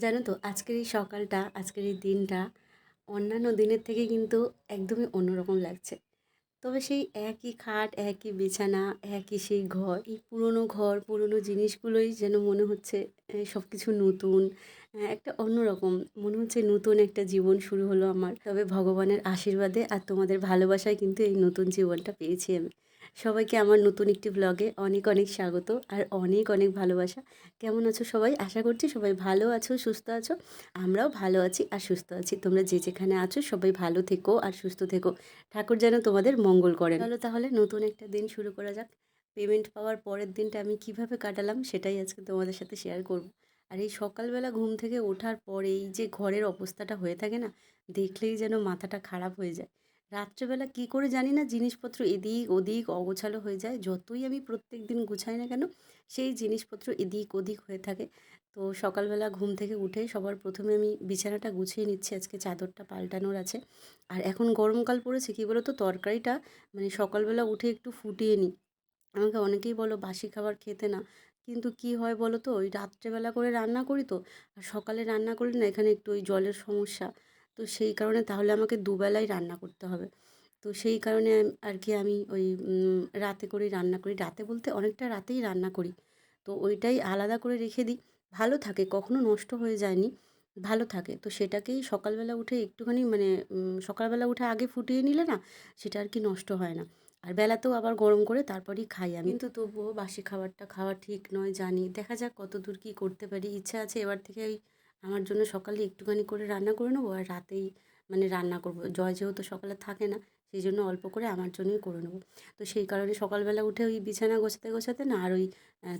জানো তো, আজকের এই সকালটা, আজকের এই দিনটা অন্যান্য দিনের থেকে কিন্তু একদমই অন্যরকম লাগছে। তবে সেই একই খাট, একই বিছানা, একই সেই ঘর, এই পুরনো ঘর, পুরনো জিনিসগুলোই যেন মনে হচ্ছে সব কিছু নতুন একটা অন্যরকম। মনে হচ্ছে নতুন একটা জীবন শুরু হলো আমার। তবে ভগবানের আশীর্বাদে আর তোমাদের ভালোবাসায় কিন্তু এই নতুন জীবনটা পেয়েছি আমি। সবাইকে আমার নতুন একটি ব্লগে অনেক অনেক স্বাগত আর অনেক অনেক ভালোবাসা। কেমন আছো সবাই? আশা করছি সবাই ভালো আছো, সুস্থ আছো। আমরাও ভালো আছি আর সুস্থ আছি। তোমরা যে যেখানে আছো সবাই ভালো থেকো আর সুস্থ থেকো। ঠাকুর যেন তোমাদের মঙ্গল করেন। চলো তাহলে নতুন একটা দিন শুরু করা যাক। পেমেন্ট পাওয়ার পরের দিনটা আমি কীভাবে কাটালাম সেটাই আজকে তোমাদের সাথে শেয়ার করব। আর এই সকালবেলা ঘুম থেকে ওঠার পরে এই যে ঘরের অবস্থাটা হয়ে থাকে না, দেখলেই যেন মাথাটা খারাপ হয়ে যায়। রাত্রেবেলা কি করে জানি না, জিনিসপত্র এদিক ওদিক অগোছালো হয়ে যায়। যতই আমি প্রত্যেক দিন গুছাই না কেন, সেই জিনিসপত্র এদিক ওদিক হয়ে থাকে। তো সকালবেলা ঘুম থেকে উঠে সবার প্রথমে আমি বিছানাটা গুছিয়ে নিচ্ছি। আজকে চাদরটা পাল্টানোর আছে। আর এখন গরমকাল পড়েছে, কি বলো তো তরকারিটা মানে সকালবেলা উঠে একটু ফুটিয়ে নিই। আমাকে অনেকেই বলো, বাসি খাবার খেতে না। কিন্তু কি হয় বলো তো ওই রাত্রেবেলা করে রান্না করি তো, আর সকালে রান্না করলে না এখানে একটু ওই জলের সমস্যা। তো সেই কারণে তাহলে আমাকে দুবেলাই রান্না করতে হবে। তো সেই কারণে আর কি আমি ওই রাতে করে রান্না করি। রাতে বলতে অনেকটা রাতেই রান্না করি। তো ওইটাই আলাদা করে রেখে দিই। ভালো থাকে, কখনো নষ্ট হয়ে যায়নি, ভালো থাকে। তো সেটাকেই সকালবেলা উঠে একটুখানি মানে সকালবেলা উঠে আগে ফুটিয়ে নিলে না, সেটা আর কি নষ্ট হয় না। আর বেলাতেও আবার গরম করে তারপরেই খাই আমি। কিন্তু তবুও বাসি খাবারটা খাওয়া ঠিক নয় জানি। দেখা যাক কত দূর কী করতে পারি। ইচ্ছা আছে এবার থেকে ওই আমার জন্য সকালে একটুখানি করে রান্না করে নেব আর রাতেই মানে রান্না করব। জয় যেহেতু সকালে থাকে না, সেই জন্য অল্প করে আমার জন্যই করে নেব। তো সেই কারণে সকালবেলা উঠে ওই বিছানা গোছাতে গোছাতে না আর ওই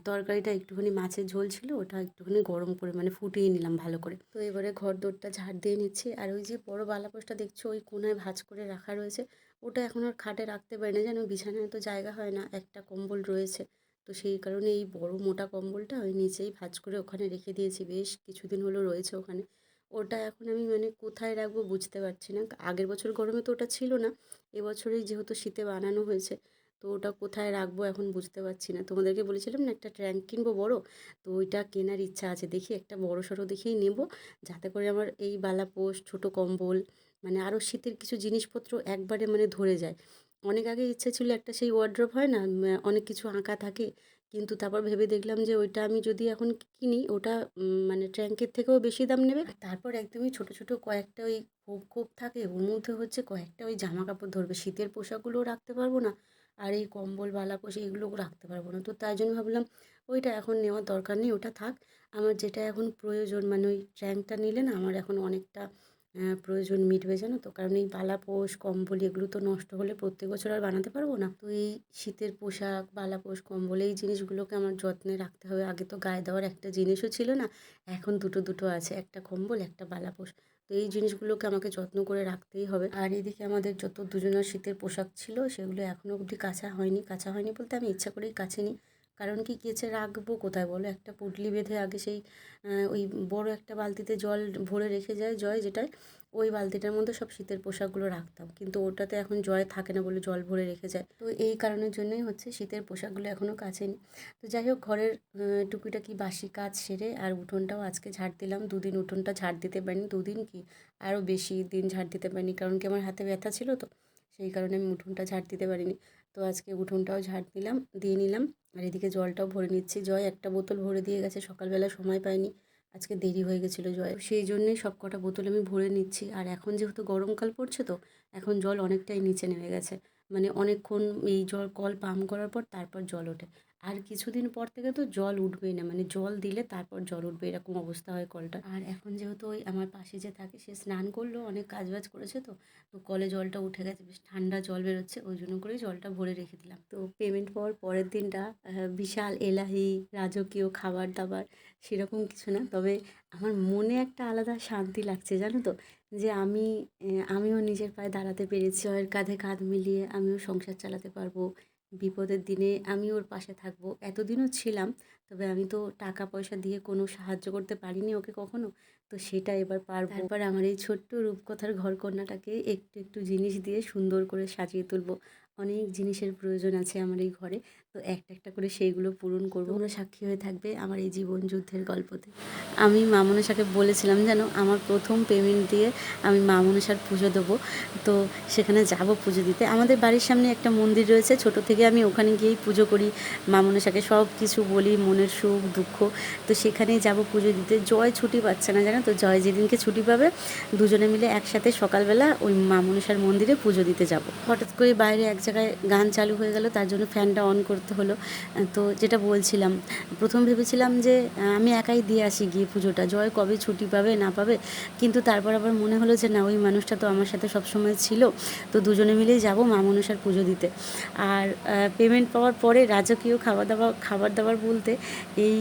তরকারিটা একটুখানি মাছের ঝোল ছিল, ওটা একটুখানি গরম করে মানে ফুটিয়ে নিলাম ভালো করে। তো এবারে ঘর দোরটা ঝাড় দিয়ে নিচ্ছি আর ওই যে বড় বালাপোষটা দেখছ, ওই কোনায় ভাঁজ করে রাখা রয়েছে, ওটা এখন আর খাটে রাখতে পারি না যেন বিছানায় তো জায়গা হয় না, একটা কম্বল রয়েছে। তো সেই কারণে এই বড় মোটা কম্বলটা ওই নিচেই ভাঁজ করে ওখানে রেখে দিয়েছি। বেশ কিছুদিন হলো রয়েছে ওখানে। ওটা এখন আমি মানে কোথায় রাখব বুঝতে পারছি না। আগের বছর গরমে তো ওটা ছিল না, এবছরেই যেহেতু শীতে বানানো হয়েছে, তো ওটা কোথায় রাখব এখন বুঝতে পারছি না। তোমাদেরকে বলেছিলাম না একটা ট্যাঙ্ক কিনবো বড়, তো ওইটা কেনার ইচ্ছা আছে। দেখি একটা বড় সড়ো দেখেই নেব, যাতে করে আমার এই বালাপোষ ছোটো কম্বল মানে আরও শীতের কিছু জিনিসপত্র একবারে মানে ধরে যায়। অনেক আগে ইচ্ছে ছিল একটা সেই ওয়ার্ড্রপ হয় না অনেক কিছু আঁকা থাকে। কিন্তু তারপর ভেবে দেখলাম যে ওইটা আমি যদি এখন কিনি, ওটা মানে ট্র্যাঙ্কের থেকেও বেশি দাম নেবে। তারপর একদমই ছোট ছোট কয়েকটা ওই খোপ খোপ থাকে। ওর মধ্যে হচ্ছে কয়েকটা ওই জামা কাপড় ধরবে। শীতের পোশাকগুলোও রাখতে পারব না। আর এই কম্বল বালাপোষ এইগুলোও রাখতে পারব না। তো তাই জন্য ভাবলাম, ওইটা এখন নেওয়ার দরকার নেই, ওটা থাক। আমার যেটা এখন প্রয়োজন মানে ওই ট্র্যাঙ্কটা নিলে না, আমার এখন অনেকটা প্রয়োজন মিটবে জানো তো? কারণ এই বালাপোষ, কম্বল এগুলো তো নষ্ট হলে প্রত্যেক বছর আর বানাতে পারব না। তো এই শীতের পোশাক, বালাপোষ, কম্বল এই জিনিসগুলোকে আমার যত্নে রাখতে হবে। আগে তো গায়ে দেওয়ার একটা জিনিসও ছিল না, এখন দুটো দুটো আছে। একটা কম্বল, একটা বালাপোষ। তো এই জিনিসগুলোকে আমাকে যত্ন করে রাখতেই হবে। আর এদিকে আমাদের যত দুজনের শীতের পোশাক ছিল, সেগুলো এখনও অবধি কাচা হয়নি। কাঁচা হয়নি বলতে আমি ইচ্ছা করেই কাচিনি। কারণ কি কেচে রাখব কোথায় বলো? একটা পুটলি বেঁধে আগে সেই ওই বড় একটা বালতিতে জল ভরে রেখে যায় জয় যেটায় ওই বালতিটার মধ্যে সব শীতের পোশাকগুলো রাখতাম। কিন্তু ওটাতে এখন জয় থাকে না বলে জল ভরে রেখে যায়। তো এই কারণের জন্যই হচ্ছে শীতের পোশাকগুলো এখনও কাচেনি তো যাই হোক ঘরের আহ, টুকিটাকি বাসি কাজ সেরে আর উঠোনটাও আজকে ঝাড় দিলাম। দুদিন উঠোনটা ঝাড় দিতে পারিনি দুদিন কি? আরও বেশি দিন ঝাড় দিতে পারিনি কারণ কি আমার হাতে ব্যথা ছিল তো সেই কারণে আমি উঠোনটা ঝাড় দিতে পারিনি। তো আজকে উঠোনটাও ঝাড় দিলাম, দিয়ে নিলাম। আর এদিকে জলটাও ভরে নিচ্ছি। জয় একটা বোতল ভরে দিয়ে গেছে, সকালবেলা সময় পাইনি। আজকে দেরি হয়ে গেছিল জয়। সেই জন্যই সব কটা বোতল আমি ভরে নিচ্ছি। আর এখন যেহেতু গরমকাল পড়ছে তো, এখন জল অনেকটাই নিচে নেমে গেছে। মানে অনেকক্ষণ এই জল কল পাম্প করার পর তারপর জল ওঠে। আর কিছুদিন পর থেকে তো জল উঠবেই না মানে জল দিলে তারপর জল উঠবে, এরকম অবস্থা হয় কলটা। আর এখন যেহেতু ওই আমার পাশে যে থাকে, সে স্নান করল, অনেক কাজবাজ করেছে তো তো কলে জলটা উঠে গেছে, বেশ ঠান্ডা জল বেরোচ্ছে, ওই জন্য করেই জলটা ভরে রেখে দিলাম। তো পেমেন্ট পাওয়ার পরের দিনটা বিশাল এলাহি, রাজকীয় খাবার দাবার সেরকম কিছু না, তবে আমার মনে একটা আলাদা শান্তি লাগছে, জানো তো? যে আমি আমিও নিজের পায়ে দাঁড়াতে পেরেছি ওর কাঁধে কাঁধ মিলিয়ে আমিও সংসার চালাতে পারব। বিপদের দিনে আমি ওর পাশে থাকব। এতদিনও ছিলাম, তবে আমি তো টাকা পয়সা দিয়ে কোনো সাহায্য করতে পারিনি ওকে কখনো। তো সেটা এবার পারব। তারপর আমার এই ছোট্ট রূপকথার ঘরকন্যাটাকে একটু একটু জিনিস দিয়ে সুন্দর করে সাজিয়ে তুলবো। অনেক জিনিসের প্রয়োজন আছে আমার এই ঘরে। তো একটা একটা করে সেইগুলো পূরণ করব। তোমরা সাক্ষী হয়ে থাকবে আমার এই জীবন যুদ্ধের গল্পতে। আমি মা মনসাকে বলেছিলাম যেন আমার প্রথম পেমেন্ট দিয়ে আমি মা মনসার পুজো দেবো। তো সেখানে যাব পুজো দিতে। আমাদের বাড়ির সামনে একটা মন্দির রয়েছে, ছোট থেকে আমি ওখানে গিয়েই পুজো করি। মা মনসাকে সব কিছু বলি, মনের সুখ, দুঃখ। তো সেখানেই যাব পুজো দিতে। জয় ছুটি পাচ্ছে না জানো তো? জয় যেদিনকে ছুটি পাবে, দুজনে মিলে একসাথে সকালবেলা ওই মা মনসার মন্দিরে পুজো দিতে যাব। হঠাৎ করে বাইরে এক জায়গায় গান চালু হয়ে গেল, তার জন্য ফ্যানটা অন করতে হলো। তো যেটা বলছিলাম, প্রথম ভেবেছিলাম যে আমি একাই দিয়ে আসি গিয়ে পুজোটা, জয় কবে ছুটি পাবে না পাবে। কিন্তু তারপর আবার মনে হলো যে, না, ওই মানুষটা তো আমার সাথে সবসময় ছিল, তো দুজনে মিলেই যাব মা মনসার পুজো দিতে। আর পেমেন্ট পাওয়ার পরে রাজকীয় খাওয়া দাওয়া, খাবার দাবার বলতে এই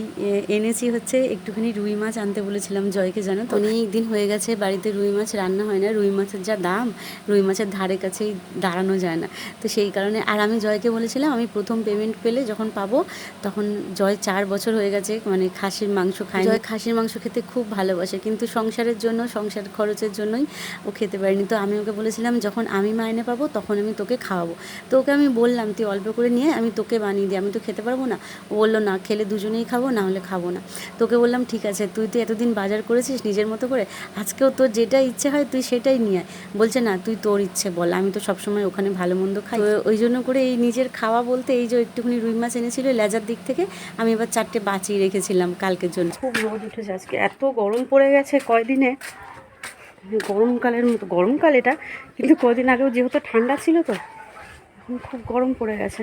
এনেছি হচ্ছে একটুখানি রুই মাছ আনতে বলেছিলাম জয়কে জানো? তো অনেক দিন হয়ে গেছে বাড়িতে রুই মাছ রান্না হয় না, রুই মাছের যা দাম, রুই মাছের ধারে কাছেই দাঁড়ানো যায় না। তো সেই কারণে। আর আমি জয়কে বলেছিলাম, আমি প্রথম পেমেন্ট পেলে যখন পাবো, তখন জয় চার বছর হয়ে গেছে মানে খাসির মাংস খায় জয় খাসির মাংস খেতে খুব ভালোবাসে, কিন্তু সংসারের জন্য, সংসার খরচের জন্যই ও খেতে পারেনি। তো আমি ওকে বলেছিলাম, যখন আমি মাইনে পাবো, তখন আমি তোকে খাওয়াবো। তো ওকে আমি বললাম, তুই অল্প করে নিয়ে, আমি তোকে বানিয়ে দিই, আমি তো খেতে পারব না। ও বলল, না, খেলে দুজনেই খাব, না হলে খাব না। তোকে বললাম, ঠিক আছে, তুই তো এতদিন বাজার করেছিস নিজের মতো করে, আজকেও তোর যেটা ইচ্ছে হয়, তুই সেটাই নিয়ে আয়। বলছে, না, তুই তোর ইচ্ছে বল, আমি তো সবসময় ওখানে ভালো মন্দ খাই। তো ওই জন্য করে এই নিজের খাওয়া বলতে এই যে একটুখানি রুই মাছ এনেছিল লেজার দিক থেকে, আমি এবার চারটে বাঁচিয়ে রেখেছিলাম কালকের জন্য। খুব রোদ উঠেছে আজকে, এত গরম পড়ে গেছে কয়দিনে? গরমকালের মতো, গরমকাল এটা, কিন্তু কদিন আগেও যেহেতু ঠান্ডা ছিল তো, এখন খুব গরম পড়ে গেছে।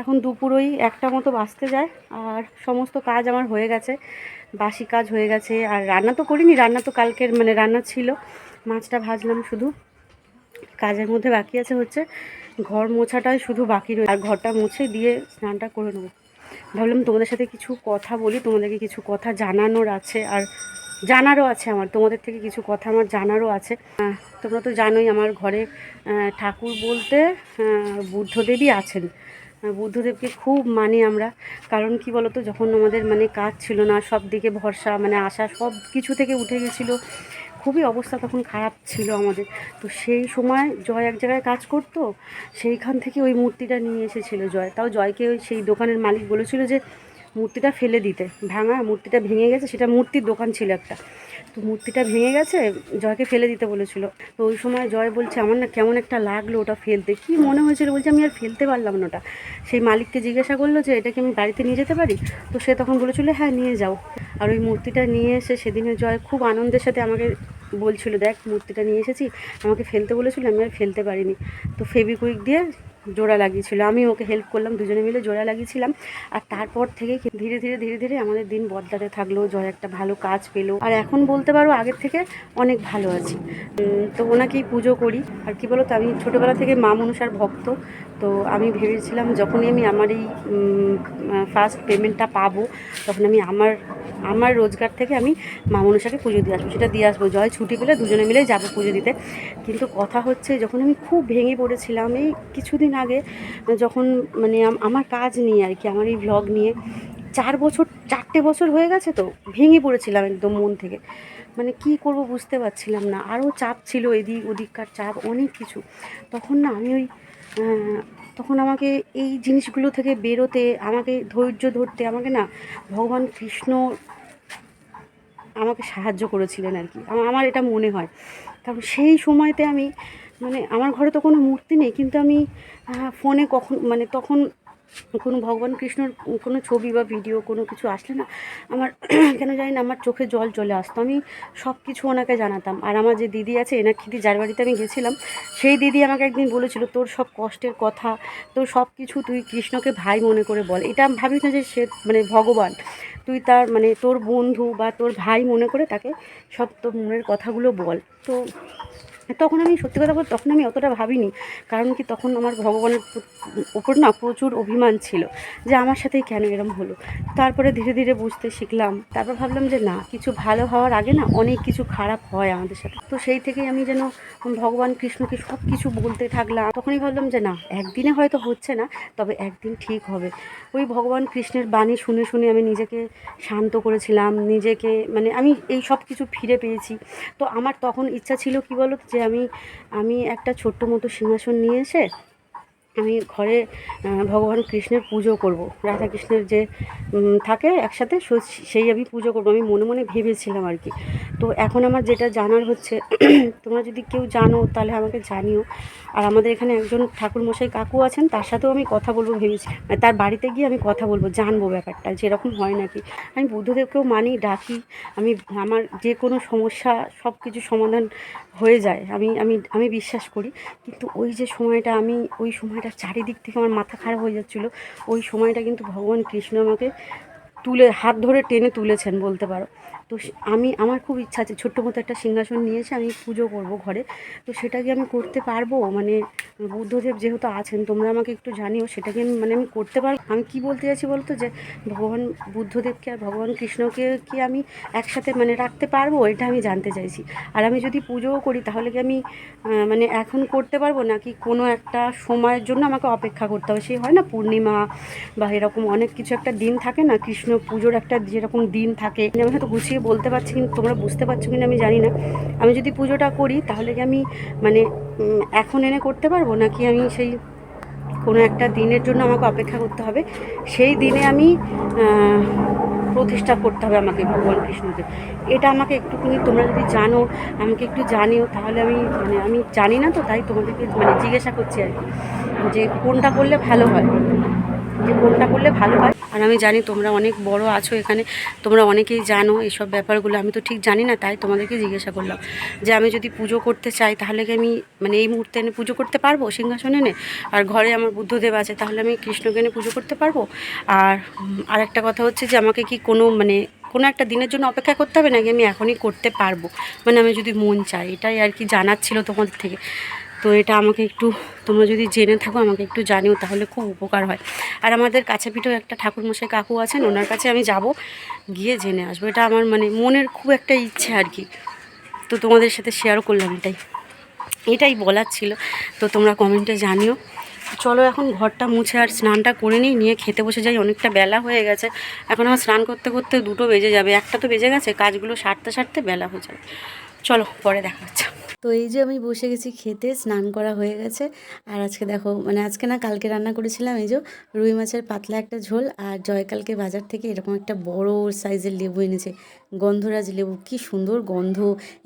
এখন দুপুর ওই একটা মতো বাঁচতে যায়, আর সমস্ত কাজ আমার হয়ে গেছে, বাসি কাজ হয়ে গেছে, আর রান্না তো করিনি, রান্না তো কালকের মানে রান্না ছিল, মাছটা ভাজলাম শুধু, কাজের মধ্যে বাকি আছে হচ্ছে। ঘর মোছাটাই শুধু বাকি রয়েছে আর ঘরটা মুছে দিয়ে স্নানটা করে নেব। ভাবলাম তোমাদের সাথে কিছু কথা বলি তোমাদেরকে কিছু কথা জানানোর আছে আর জানারও আছে আমার তোমাদের থেকে কিছু কথা আমার জানারও আছে। তোমরা তো জানোই আমার ঘরে ঠাকুর বলতে আহ, বুদ্ধদেবী আছেন। বুদ্ধদেবকে খুব মানি আমরা কারণ কি বলতো যখন আমাদের মানে কাজ ছিল না সব দিকে ভরসা মানে আশা সব কিছু থেকে উঠে গেছিল। খুবই অবস্থা তখন খারাপ ছিল আমাদের। তো সেই সময় জয় এক জায়গায় কাজ করতো, সেইখান থেকে ওই মূর্তিটা নিয়ে এসেছিল জয়। তাও জয়কে ওই সেই দোকানের মালিক বলেছিল যে, মূর্তিটা ফেলে দিতে। ভাঙা, মূর্তিটা ভেঙে গেছে, সেটা মূর্তির দোকান ছিল একটা। তো মূর্তিটা ভেঙে গেছে, জয়কে ফেলে দিতে বলেছিল। তো ওই সময় জয় বলছে, আমার না কেমন একটা লাগল ওটা ফেলতে। কি মনে হয়েছিল বলছে, আমি আর ফেলতে পারলাম না ওটা। সেই মালিককে জিজ্ঞাসা করল যে, এটা কি আমি বাড়িতে নিয়ে যেতে পারি? তো সে তখন বলেছিল হ্যাঁ নিয়ে যাও। আর ওই মূর্তিটা নিয়ে এসে সেদিনে জয় খুব আনন্দের সাথে আমাকে বলছিল, দেখ, মূর্তিটা নিয়ে এসেছি, আমাকে ফেলতে বলেছিল, আমি আর ফেলতে পারিনি। তো ফেবিকুইক দিয়ে জোড়া লাগিয়েছিল। আমি ওকে হেল্প করলাম, দুজনে মিলে জোড়া লাগিয়েছিলাম। আর তারপর থেকে ধীরে ধীরে ধীরে ধীরে আমাদের দিন বদলাতে থাকল। জয় একটা ভালো কাজ পেল। আর এখন বলতে পারো আগের থেকে অনেক ভালো আছি। তো ওনাকেই পুজো করি। আর কি বলো তো আমি ছোটোবেলা থেকে মা মনসার ভক্ত। তো আমি ভেবেছিলাম যখনই আমি আমার এই ফার্স্ট পেমেন্টটা পাবো, তখন আমি আমার আমার রোজগার থেকে আমি মা মনসাকে পুজো দিয়ে আসব। সেটা দিয়ে আসব। জয় ছুটি পেলে দুজনে মিলে যাব পুজো দিতে। কিন্তু কথা হচ্ছে, যখন আমি খুব ভেঙে পড়েছিলাম, এই কিছুদিন আগে যখন মানে আমার কাজ নিয়ে আর কি, আমার এই ভ্লগ নিয়ে চার বছর, চারটে বছর হয়ে গেছে তো, ভেঙে পড়েছিলাম একদম মন থেকে। মানে কি করব বুঝতে পারছিলাম না। আরও চাপ ছিল এদিক ওদিককার চাপ, অনেক কিছু। তখন না আমি ওই তখন আমাকে এই জিনিসগুলো থেকে বেরোতে, আমাকে ধৈর্য ধরতে, আমাকে না ভগবান কৃষ্ণ আমাকে সাহায্য করেছিলেন আর কি। আমার এটা মনে হয়। কারণ সেই সময়তে আমি মানে আমার ঘরে তো কোনো মূর্তি নেই, কিন্তু আমি ফোনে কখন মানে তখন কোনো ভগবান কৃষ্ণর কোনো ছবি বা ভিডিও কোনো কিছু আসলে না, আমার কেন জানি না, আমার চোখে জল চলে আসতো। আমি সব কিছু ওনাকে জানাতাম। আর আমার যে দিদি আছে এনাক্ষিতি যার বাড়িতে আমি গেছিলাম, সেই দিদি আমাকে একদিন বলেছিল, তোর সব কষ্টের কথা, তোর সব কিছু তুই কৃষ্ণকে ভাই মনে করে বল। এটা আমি ভাবিস না যে সে মানে ভগবান। তুই তার মানে তোর বন্ধু বা তোর ভাই মনে করে তাকে সব তোর মনের কথাগুলো বল। তো তখন আমি সত্যি কথা বলতে তখন আমি অতটা ভাবিনি। কারণ কি তখন আমার ভগবানের প্র- ওপর না প্রচুর অভিমান ছিল যে আমার সাথেই কেন এরম হলো। তারপরে ধীরে ধীরে বুঝতে শিখলাম। তারপর ভাবলাম যে না, কিছু ভালো হওয়ার আগে না অনেক কিছু খারাপ হয় আমাদের সাথে। তো সেই থেকেই আমি যেন ভগবান, কৃষ্ণকে সব কিছু বলতে থাকলাম। তখনই ভাবলাম যে না, একদিনে হয়তো হচ্ছে না, তবে একদিন ঠিক হবে। ওই ভগবান, কৃষ্ণের বাণী শুনে শুনে আমি নিজেকে শান্ত করেছিলাম। নিজেকে মানে আমি এই সব কিছু ফিরে পেয়েছি। তো আমার তখন ইচ্ছা ছিল কি বলো যে আমি আমি একটা ছোট্ট মতো সিংহাসন নিয়ে এসে আমি ঘরে ভগবান কৃষ্ণের পুজো করব। রাধা কৃষ্ণের যে থাকে একসাথে সেই আমি পুজো করব। আমি মনে মনে ভেবেছিলাম আর কি। তো এখন আমার যেটা জানার হচ্ছে, তোমরা যদি কেউ জানো, তাহলে আমাকে জানিও। আর আমাদের এখানে একজন ঠাকুরমশাই কাকু আছেন, তার সাথেও আমি কথা বলব ভেবেছি। মানে তার বাড়িতে গিয়ে আমি কথা বলব, জানব ব্যাপারটা যেরকম হয় নাকি। আমি বুদ্ধদেবকেও মানি, ডাকি। আমি, আমার যে কোনো সমস্যা সব কিছু সমাধান হয়ে যায়। আমি আমি আমি বিশ্বাস করি। কিন্তু ওই যে সময়টা আমি, ওই সময়টা চারিদিক থেকে আমার মাথা খারাপ হয়ে যাচ্ছিল, ওই সময়টা কিন্তু ভগবান কৃষ্ণ আমাকে তুলে, হাত ধরে টেনে তুলেছেন বলতে পারো। তো আমি, আমার খুব ইচ্ছা আছে, ছোট্ট মতো একটা সিংহাসন নিয়েছে আমি পুজো করব ঘরে। তো সেটা কি আমি করতে পারব? মানে বুদ্ধদেব যেহেতু আছেন, তোমরা আমাকে একটু জানিও সেটা কি আমি মানে আমি করতে পারব? আমি কি বলতে চাইছি বলতো যে, ভগবান বুদ্ধদেবকে আর ভগবান কৃষ্ণকে কি আমি একসাথে মানে রাখতে পারব? এটা আমি জানতে চাইছি। আর আমি যদি পুজোও করি, তাহলে কি আমি মানে এখন করতে পারব? নাকি কোনো একটা সময়ের জন্য আমাকে অপেক্ষা করতে হবে? সেই হয় না পূর্ণিমা বা এরকম অনেক কিছু একটা দিন থাকে না, কৃষ্ণ পুজোর একটা যেরকম দিন থাকে, আমি হয়তো গুছিয়ে বলতে পারছি কিন্তু তোমরা বুঝতে পারছ কিনা আমি জানি না। আমি যদি পুজোটা করি, তাহলে কি আমি মানে এখন এনে করতে পারব? নাকি আমি সেই কোনো একটা দিনের জন্য আমাকে অপেক্ষা করতে হবে? সেই দিনে আমি প্রতিষ্ঠা করতে হবে আমাকে ভগবান কৃষ্ণকে। এটা আমাকে একটুখানি, তোমরা যদি জানো, আমাকে একটু জানিও, তাহলে আমি মানে আমি জানি না তো, তাই তোমাদেরকে মানে জিজ্ঞাসা করছি আর কি। যে কোনটা করলে ভালো হয়? যে কোনটা করলে ভালো হয়। আর আমি জানি তোমরা অনেক বড় আছো এখানে, তোমরা অনেকেই জানো এসব ব্যাপারগুলো, আমি তো ঠিক জানি না, তাই তোমাদেরকে জিজ্ঞাসা করলাম যে আমি যদি পুজো করতে চাই তাহলে কি আমি মানে এই মুহূর্তে এনে পুজো করতে পারব সিংহাসনে? এনে আর ঘরে আমার বুদ্ধদেব আছে তাহলে আমি কৃষ্ণকে এনে পুজো করতে পারব? আর আর একটা কথা হচ্ছে যে আমাকে কি কোনো মানে কোনো একটা দিনের জন্য অপেক্ষা করতে হবে নাকি আমি এখনই করতে পারব? মানে আমি যদি মন চাই, এটাই আর কি জানার ছিল তোমাদের থেকে। তো এটা আমাকে একটু, তোমরা যদি জেনে থাকো, আমাকে একটু জানিও, তাহলে খুব উপকার হয়। আর আমাদের কাছে পিঠেও একটা ঠাকুরমশাই কাকু আছেন, ওনার কাছে আমি যাব, গিয়ে জেনে আসব। এটা আমার মানে মনের খুব একটা ইচ্ছে আর কি। তো তোমাদের সাথে শেয়ার করলাম এটাই। এটাই বলার ছিল। তো তোমরা কমেন্টে জানিও। চলো এখন ঘরটা মুছে আর স্নানটা করে নিই, নিয়ে খেতে বসে যাই। অনেকটা বেলা হয়ে গেছে। এখন আমার স্নান করতে করতে দুটো বেজে যাবে। একটা তো বেজে গেছে, কাজগুলো সারতে সারতে বেলা হয়ে যাবে। চলো, পরে দেখা হচ্ছে। তো এই যে আমি বসে গেছি খেতে, স্নান করা হয়ে গেছে। আর আজকে দেখো মানে আজকে না কালকে রান্না করেছিলাম, এই যে রুই মাছের পাতলা একটা ঝোল আর জয়কালকে বাজার থেকে এরকম একটা বড় সাইজের লেবু এনেছে। গন্ধরাজ লেবু, কি সুন্দর গন্ধ।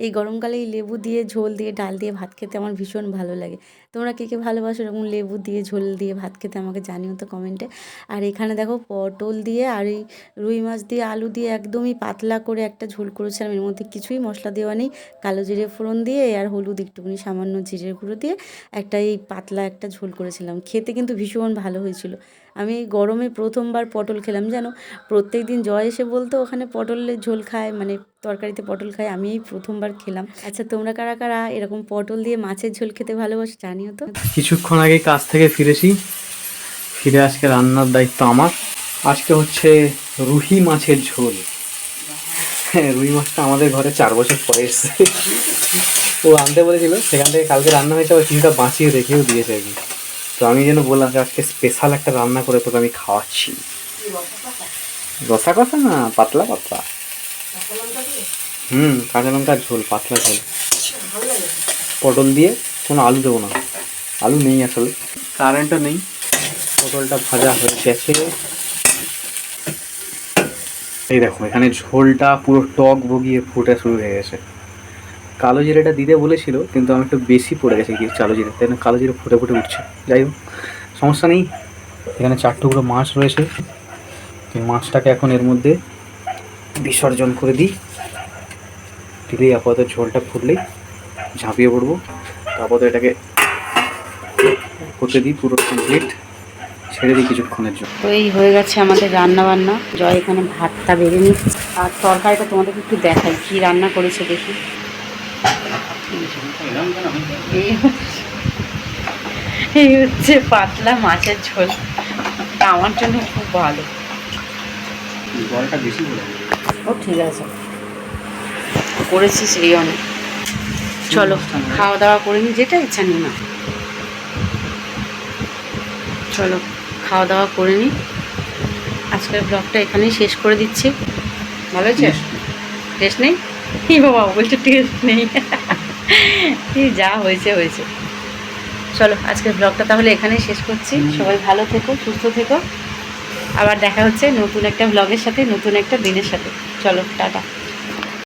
এই গরমকালে এই লেবু দিয়ে, ঝোল দিয়ে, ডাল দিয়ে ভাত খেতে আমার ভীষণ ভালো লাগে। তোমরা কে কে ভালোবাসো এরকম লেবু দিয়ে, ঝোল দিয়ে, ভাত খেতে আমাকে জানিও তো কমেন্টে। আর এখানে দেখো পটল দিয়ে আর এই রুই মাছ দিয়ে, আলু দিয়ে একদমই পাতলা করে একটা ঝোল করেছিলাম। এর মধ্যে কিছুই মশলা দেওয়া নেই। কালো জিরে ফোড়ন দিয়ে আর হলুদ একটুখানি সামান্য জিরের গুঁড়ো দিয়ে একটা এই পাতলা একটা ঝোল করেছিলাম। খেতে কিন্তু ভীষণ ভালো হয়েছিল। আমি গরমে প্রথমবার পটল খেলাম, জানো? প্রত্যেক দিন জয় এসে বলতো ওখানে পটলের ঝোল খায় মানে তরকারিতে পটল খায় আমি এই প্রথমবার খেলাম। আচ্ছা তোমরা কারা কারা এরকম পটল দিয়ে মাছের ঝোল খেতে ভালোবাসো জানিও তো। কিছুক্ষণ আগে কাজ থেকে ফিরেছি ফিরে আজকে রান্নার দায়িত্ব আমার। আজকে হচ্ছে রুহি মাছের ঝোল। হ্যাঁ রুই মাছটা আমাদের ঘরে চার বছর পরে এসছে। ও আনতে বলেছিল, সেখান থেকে কালকে রান্না হয়েছে, আবার কিছুটা বাঁচিয়ে রেখেও দিয়েছে আর তো আমি যেন বললাম যে আজকে স্পেশাল একটা রান্না করে তোকে আমি খাওয়াচ্ছি। রসা কষা না, পাতলা পাতলা? হুম, কাঁচা লঙ্কার ঝোল, পাতলা ঝোল। পটল দিয়ে কোনো আলু দেবো না। আলু নেই আসলে। কারেন্টও নেই। পটলটা ভাজা হয়ে গেছে। এই দেখো, এখানে ঝোলটা পুরো টক বগিয়ে ফুটে শুরু হয়ে গেছে। কালো জিরেটা দিতে বলেছিল, কিন্তু আমি একটু বেশি পড়ে গেছে কি কালো জিরে, তাই জন্য কালো জিরে ফুটে ফুটে উঠছে। যাই হোক, সমস্যা নেই। এখানে চার টুকরো মাছ রয়েছে। এই মাছটাকে এখন এর মধ্যে বিসর্জন করে দিই। দিলেই আপাতত ঝোলটা ফুটলেই ঝাঁপিয়ে পড়ব। আপাতত এটাকে করতে দিই পুরো কমপ্লিট ছেড়ে দিই কিছুক্ষণের জন্য। তো এই হয়ে গেছে আমাদের রান্না বান্না জয় এখানে ভাতটা বেড়ে নি আর তরকারিটা তোমাদেরকে একটু দেখাই, কি রান্না করেছে দেখি। এই হচ্ছে- এই হচ্ছে পাতলা মাছের ঝোল। আমার জন্য খুব ভালো। ও ঠিক আছে। করেছি সেই অনেক। চলো খাওয়া দাওয়া করে নি যেটা ইচ্ছা নিই না। চলো খাওয়া দাওয়া করে নি। আজকের ব্লগটা এখানেই শেষ করে দিচ্ছি। ভালো হয়েছে টেস্ট নেই? কি বাবা বলছে টেস্ট নেই। এই যা হয়েছে হয়েছে। চলো আজকের ব্লগটা তাহলে এখানেই শেষ করছি। সবাই ভালো থেকো সুস্থ থেকো। আবার দেখা হচ্ছে নতুন একটা ব্লগের সাথে নতুন একটা দিনের সাথে। চলো টাটা।